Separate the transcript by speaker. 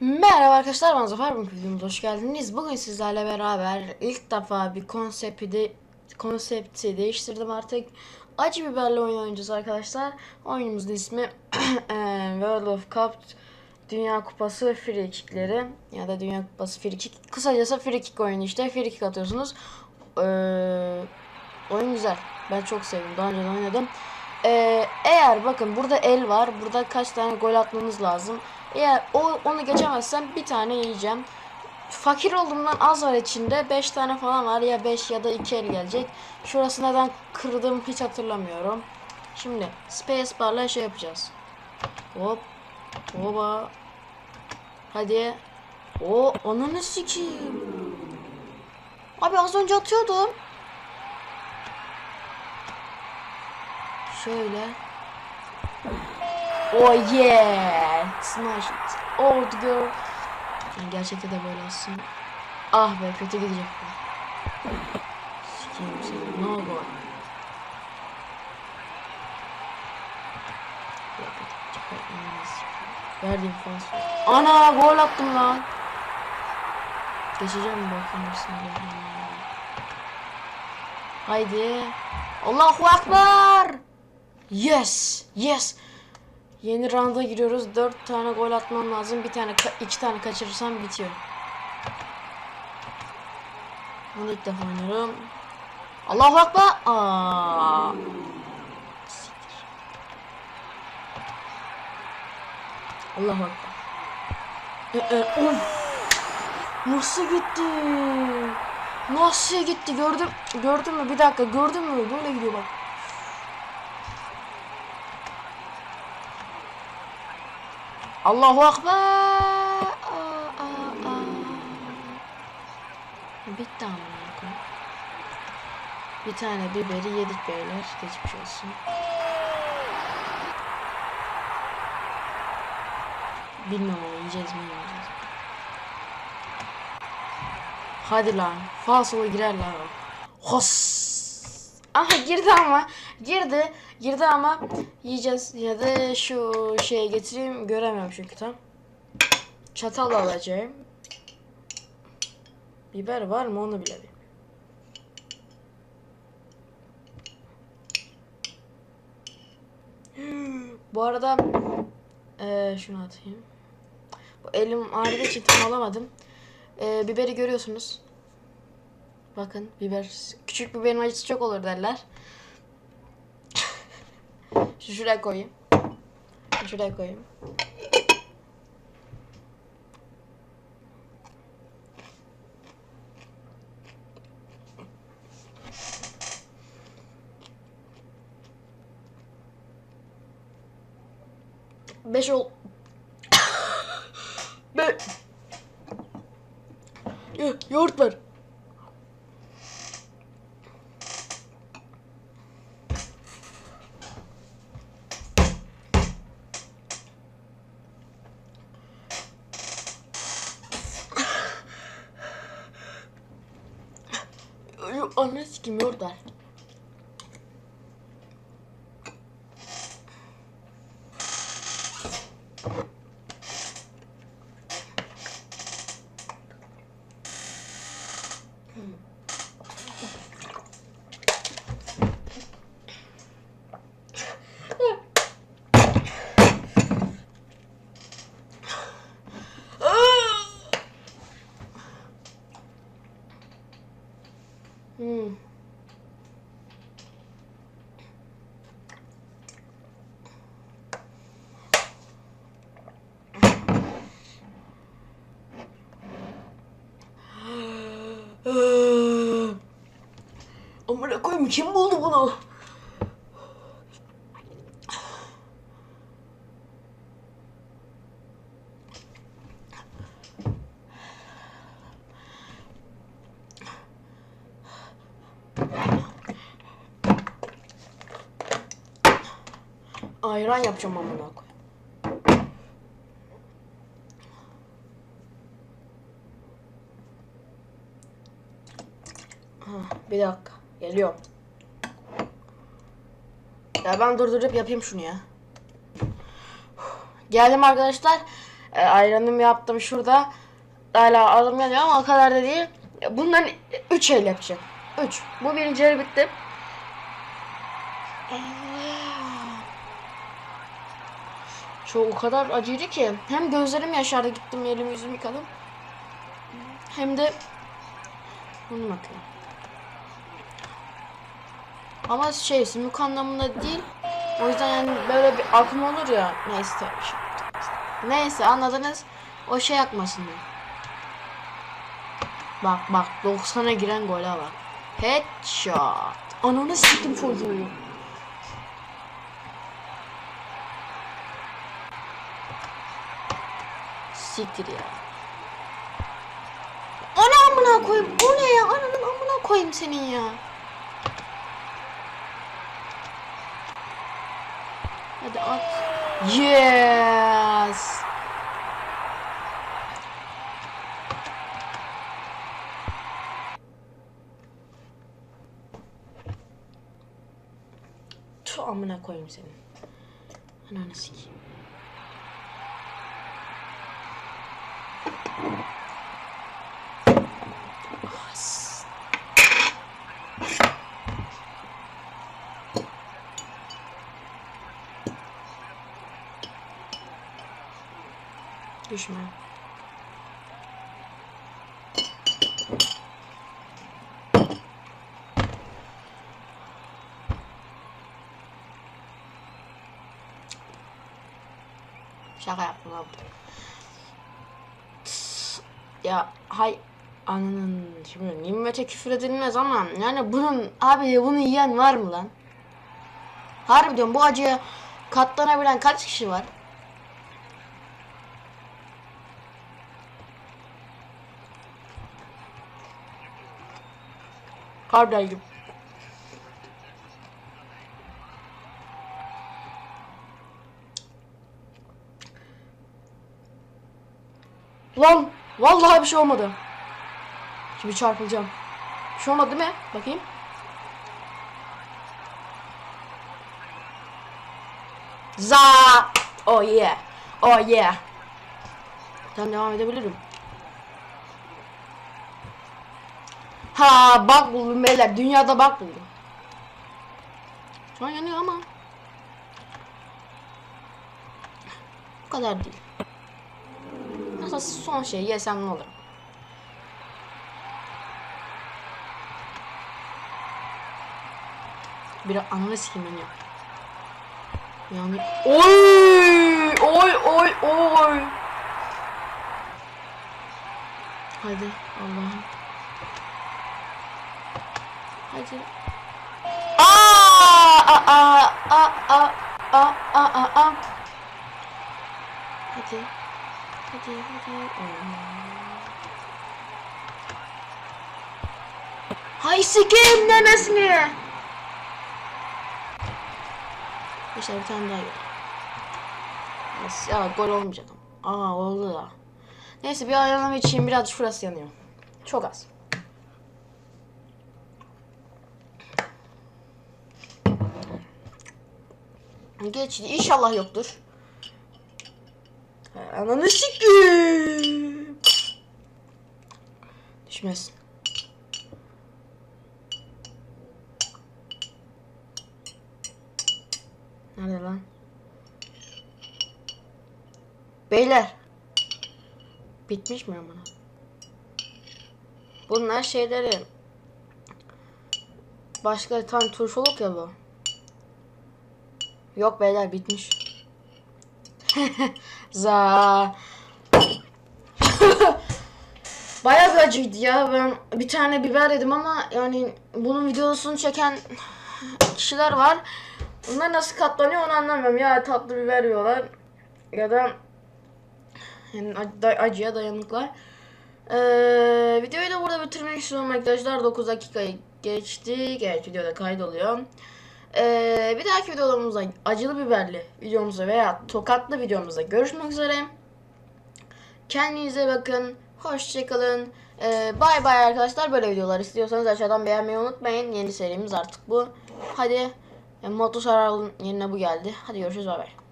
Speaker 1: Merhaba arkadaşlar ben Zafer bugün videomuza hoş geldiniz. Bugün sizlerle beraber ilk defa bir konsepti de, konsepti değiştirdim artık. Acı biberle oyun oynayacağız arkadaşlar. Oyunumuzun ismi World of Cup Dünya Kupası Free Kick'leri ya da Dünya Kupası Free Kick. Kısacası Free Kick oyunu işte. Free Kick atıyorsunuz. Eee, oyun güzel. Ben çok sevdim. Daha önce oynadım. Ee, eğer bakın burada el var. Burada kaç tane gol atmanız lazım. Eğer o onu geçemezsem bir tane yiyeceğim. Fakir olduğumdan az var içinde. 5 tane falan var. Ya 5 ya da 2 el gelecek. Şurası neden kırdım hiç hatırlamıyorum. Şimdi space barla şey yapacağız. Hop. Hoba. Hadi. O ananı sikeyim. Abi az önce atıyordum. Şöyle. Oh yeah. Smash it. Old girl. Yani gerçekte de böyle aslında. Ah be kötü gidecek bu. Sikeyim seni. No gol. Verdiğim fans. Ana gol attım lan. Geçeceğim bakayım bismillahirrahmanirrahim. Haydi. Allahu Ekber. Yes. Yes. Yeni rounda giriyoruz. 4 tane gol atmam lazım. Bir tane, iki tane kaçırırsam bitiyor. Bunu ilk defa oynuyorum. Aa. Siktir. Allahu Ekber. Ee, e. Nasıl gitti? Nasıl gitti? Gördüm. Gördün mü? Bir dakika. Gördün mü? Böyle gidiyor bak. Allahu Ekber. Aa, aa. Bir tane biberi yedik beyler. Geçmiş olsun. Bilmem yiyeceğiz mi yiyeceğiz. Hadi lan. Falsola girer lan. Hos. Aha girdi ama. Girdi. Girdi ama yiyeceğiz. Ya da şu şeye getireyim. Göremiyorum çünkü tam. Çatal alacağım. Biber var mı onu bile bilmiyorum. Bu arada eee şunu atayım. Bu elim ağrıdığı için tam alamadım. Eee, biberi görüyorsunuz. Bakın biber. Küçük biberin acısı çok olur derler. Şu şuraya koyayım. Şu Şuraya koyayım. Beş ol... Be... Yo- Yoğurt ver. Anne sikim yoğurt Hmm. Amına koyayım kim buldu bunu? Ayran yapacağım amına koyayım. Ha, bir dakika. Geliyorum. Ya ben durdurup yapayım şunu ya. Geldim arkadaşlar. E, ayranımı yaptım şurada. Hala alım yanıyor ama o kadar da değil. Bundan 3 el yapacağım. 3. Bu birinci el bitti. Çok o kadar acıydı ki. Hem gözlerim yaşardı gittim elimi yüzümü yıkadım. Hem de bunu bakayım. Ama şey simük anlamında değil. O yüzden yani böyle bir akım olur ya. Neyse. Neyse anladınız. O şey akmasın diye. Bak bak 90'a giren gole bak. Headshot. Ananı siktim çocuğu. Siktir ya. Ana amına koyayım. O ne ya? Ananın amına koyayım senin ya. Hadi at. Yes. Tu amına koyayım seni. Ananı sikeyim. Düşme. Şaka yaptım abi. Ya hay ananın şimdi nimete küfür edilmez ama yani bunun abi bunu yiyen var mı lan? Harbi diyorum bu acıya katlanabilen kaç kişi var? Kardeşim. Lan vallahi bir şey olmadı. Şimdi çarpılacağım. Bir şey olmadı değil mi? Bakayım. Za! Oh yeah. Oh yeah. Tamam devam edebilirim. Ha bak buldum beyler. Dünyada bak buldum. Şu an yanıyor ama. Bu kadar değil. Nasıl son şey yesem ne olur? Bir ananı sikeyim beni ya. Yani oy oy oy oy. Hadi Allah'ım. Hadi. Aa aa aa aa aa aa aa. Hadi. Hadi hadi. Hay sikeyim demesini. İşte bir tane daha. Yes, Ya gol olmayacak ama. Aa oldu da. Neyse bir ayarlama için biraz şurası yanıyor. Çok az. Geçti. İnşallah yoktur. Ananı sikeyim. Düşmesin. Nerede lan? Beyler. Bitmiş mi amına? Bunlar şeyleri başka tam turşuluk ya bu. Yok beyler bitmiş. Za. Bayağı bir acıydı ya. Ben bir tane biber yedim ama yani bunun videosunu çeken kişiler var. Bunlar nasıl katlanıyor onu anlamıyorum. Ya tatlı biber yiyorlar ya da yani acıya dayanıklar. Ee, videoyu da burada bitirmek istiyorum arkadaşlar. 9 dakikayı geçti. Evet videoda kaydoluyor. Ee, bir dahaki videolarımızda acılı biberli videomuzda veya tokatlı videomuzda görüşmek üzere. Kendinize bakın. Hoşçakalın. Ee, bay arkadaşlar. Böyle videolar istiyorsanız aşağıdan beğenmeyi unutmayın. Yeni serimiz artık bu. Hadi. E, Moto yerine bu geldi. Hadi görüşürüz. Bay bay.